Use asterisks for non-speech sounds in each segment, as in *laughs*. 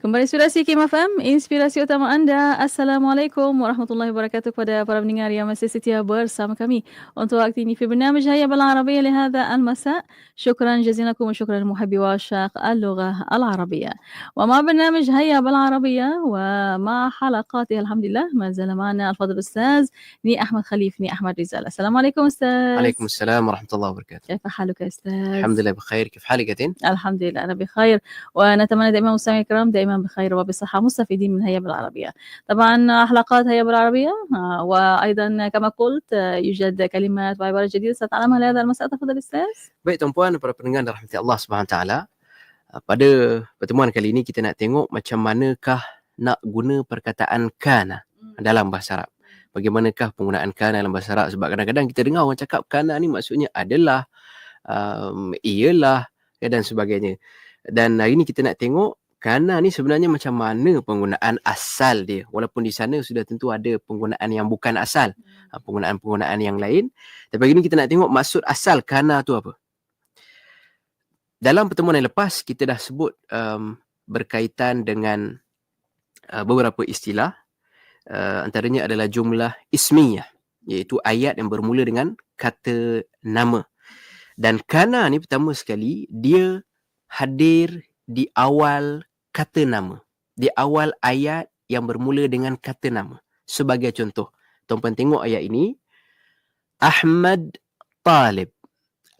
Kembali inspirasi Kim FM, inspirasi utama anda. Assalamualaikum warahmatullahi wabarakatuh kepada para pendengar yang masih setia bersama kami untuk waktu ini في برنامج هيا بالعربية لهذا المساء. شكرا جزيلا لكم وشكرا محبي وعشاق اللغة العربية. ومع برنامج هيا بالعربية ومع حلقاته الحمد لله ما زال معنا الفضل الأستاذ ني أحمد خليف ني أحمد رزال. السلام عليكم أستاذ. عليكم السلام ورحمة الله وبركاته. كيف حالك أستاذ؟ الحمد لله بخير كيف حالك أنت؟ الحمد لله أنا بخير ونتمنى دائما مستمعي الكرام دائما بخير وبصحة مستفيدين من هيا بالعربية طبعا حلقات هيا بالعربية آه، وأيضا كما قلت آه، يوجد كلمات وعبارات جديدة سأتعلمها لهذا المساء تفضل أستاذ Baik tuan-puan para pendengar dan rahmati Allah Subhanahu Wa Taala. Uh, Pada pertemuan kali ini kita nak tengok macam manakah nak guna perkataan kana dalam bahasa Arab. Bagaimanakah penggunaan kana dalam bahasa Arab sebab kadang-kadang kita dengar orang cakap kana ni maksudnya adalah um, iyalah ya, dan sebagainya. Dan hari ini kita nak tengok kana ni sebenarnya macam mana penggunaan asal dia. Walaupun di sana sudah tentu ada penggunaan yang bukan asal. uh, Penggunaan-penggunaan yang lain. Tapi hari ini kita nak tengok maksud asal kana tu apa. Dalam pertemuan yang lepas kita dah sebut um, berkaitan dengan uh, beberapa istilah. Uh, antaranya adalah jumlah ismiyah. Iaitu ayat yang bermula dengan kata nama. Dan kana ni pertama sekali dia hadir di awal kata nama. Di awal ayat yang bermula dengan kata nama. Sebagai contoh, tuan-tuan tengok ayat ini. Ahmad Talib.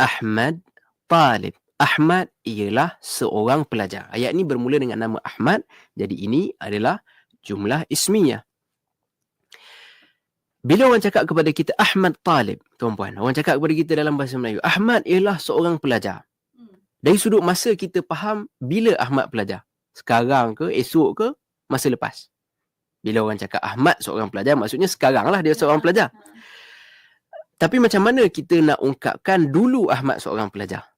Ahmad Talib. Ahmad ialah seorang pelajar. Ayat ini bermula dengan nama Ahmad. Jadi ini adalah jumlah ismiyah. Bila orang cakap kepada kita Ahmad Talib, tuan-puan, orang cakap kepada kita dalam bahasa Melayu, Ahmad ialah seorang pelajar. Dari sudut masa kita faham bila Ahmad pelajar. Sekarang ke, esok ke, masa lepas. Bila orang cakap Ahmad seorang pelajar, maksudnya sekarang lah dia seorang pelajar. Tapi macam mana kita nak ungkapkan dulu Ahmad seorang pelajar?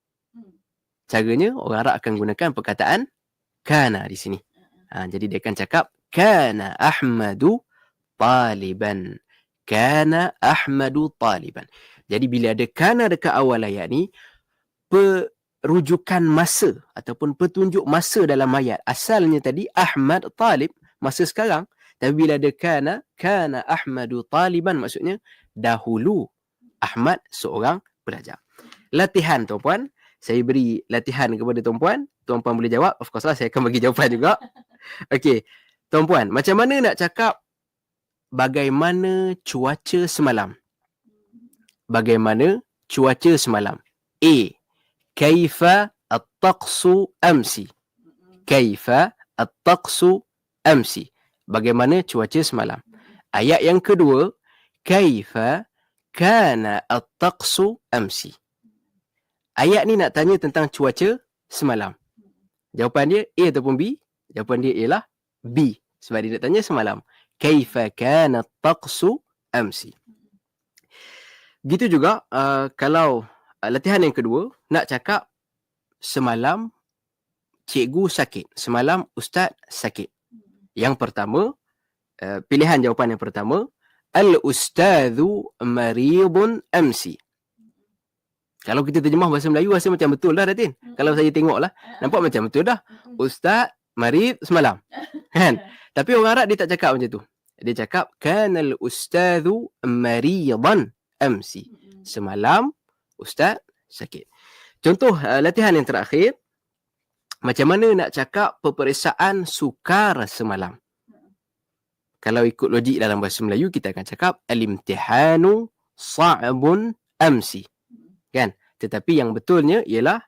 Caranya orang Arab akan gunakan perkataan kana di sini. Ha, jadi dia akan cakap kana Ahmadu taliban. Kana Ahmadu taliban. Jadi bila ada kana dekat awal ayat ni, perujukan masa ataupun petunjuk masa dalam ayat. Asalnya tadi Ahmad talib, masa sekarang. Tapi bila ada kana, kana Ahmadu taliban maksudnya dahulu Ahmad seorang pelajar. Latihan tuan-puan, saya beri latihan kepada tuan-puan. Tuan-puan boleh jawab. Of course lah saya akan bagi jawapan juga. *laughs* Okey. Tuan-puan, macam mana nak cakap bagaimana cuaca semalam? Bagaimana cuaca semalam? A. Kaifa at-taqsu amsi? Kaifa at-taqsu amsi? Bagaimana cuaca semalam? Ayat yang kedua, kaifa kana at-taqsu amsi? Ayat ni nak tanya tentang cuaca semalam. Jawapan dia A ataupun B? Jawapan dia ialah B. Sebab dia nak tanya semalam. Kaifa kana taqsu amsi? Begitu juga uh, kalau uh, latihan yang kedua nak cakap semalam cikgu sakit. Semalam ustaz sakit. Yang pertama, uh, pilihan jawapan yang pertama, al-ustadhu maridun amsi. Kalau kita terjemah bahasa Melayu rasa macam betul dah Datin. Kalau saya tengok lah, nampak macam betul dah. Ustaz marid semalam. *laughs* Kan? Tapi orang Arab dia tak cakap macam tu. Dia cakap kanal ustadhu maridan amsi. Semalam ustaz sakit. Contoh uh, latihan yang terakhir macam mana nak cakap peperiksaan sukar semalam. Kalau ikut logik dalam bahasa Melayu kita akan cakap al-imtihanu sa'bun amsi. Kan? Tetapi yang betulnya ialah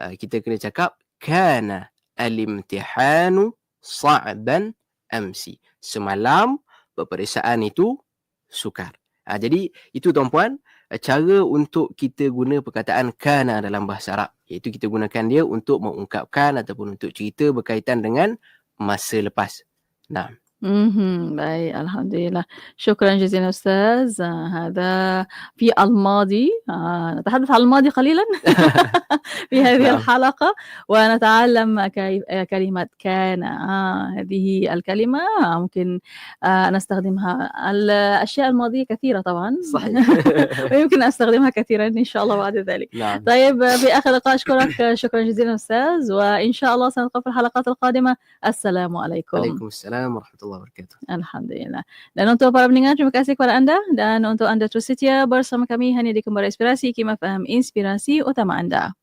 uh, kita kena cakap kana al-imtihanu sa'ban amsi. Semalam peperiksaan itu sukar. Ha, jadi itu tuan-puan cara untuk kita guna perkataan kana dalam bahasa Arab. Iaitu kita gunakan dia untuk mengungkapkan ataupun untuk cerita berkaitan dengan masa lepas. Nah. اهم، baik alhamdulillah. شكرًا جزيلًا أستاذ. هذا في الماضي آآ نتحدث عن الماضي قليلًا *laughs* *laughs* في هذه نعم. الحلقة، ونتعلم كيف آآ كلمة كان آه، هذه الكلمة ممكن آآ نستخدمها الأشياء الماضية كثيرة طبعًا صحيح. *laughs* ويمكن أستخدمها كثيرًا إن شاء الله بعد ذلك. نعم. طيب في آخر اللقاء أشكرك شكرًا جزيلًا أستاذ، وإن شاء الله سنلقاك في الحلقات القادمة. السلام عليكم. Waalaikumsalam warahmatullahi wabarakatuh. Alhamdulillah. Dan untuk para pendengar, terima kasih kepada anda dan untuk anda terus setia bersama kami hanya di Kembara Inspirasi, Kima Faham Inspirasi Utama Anda.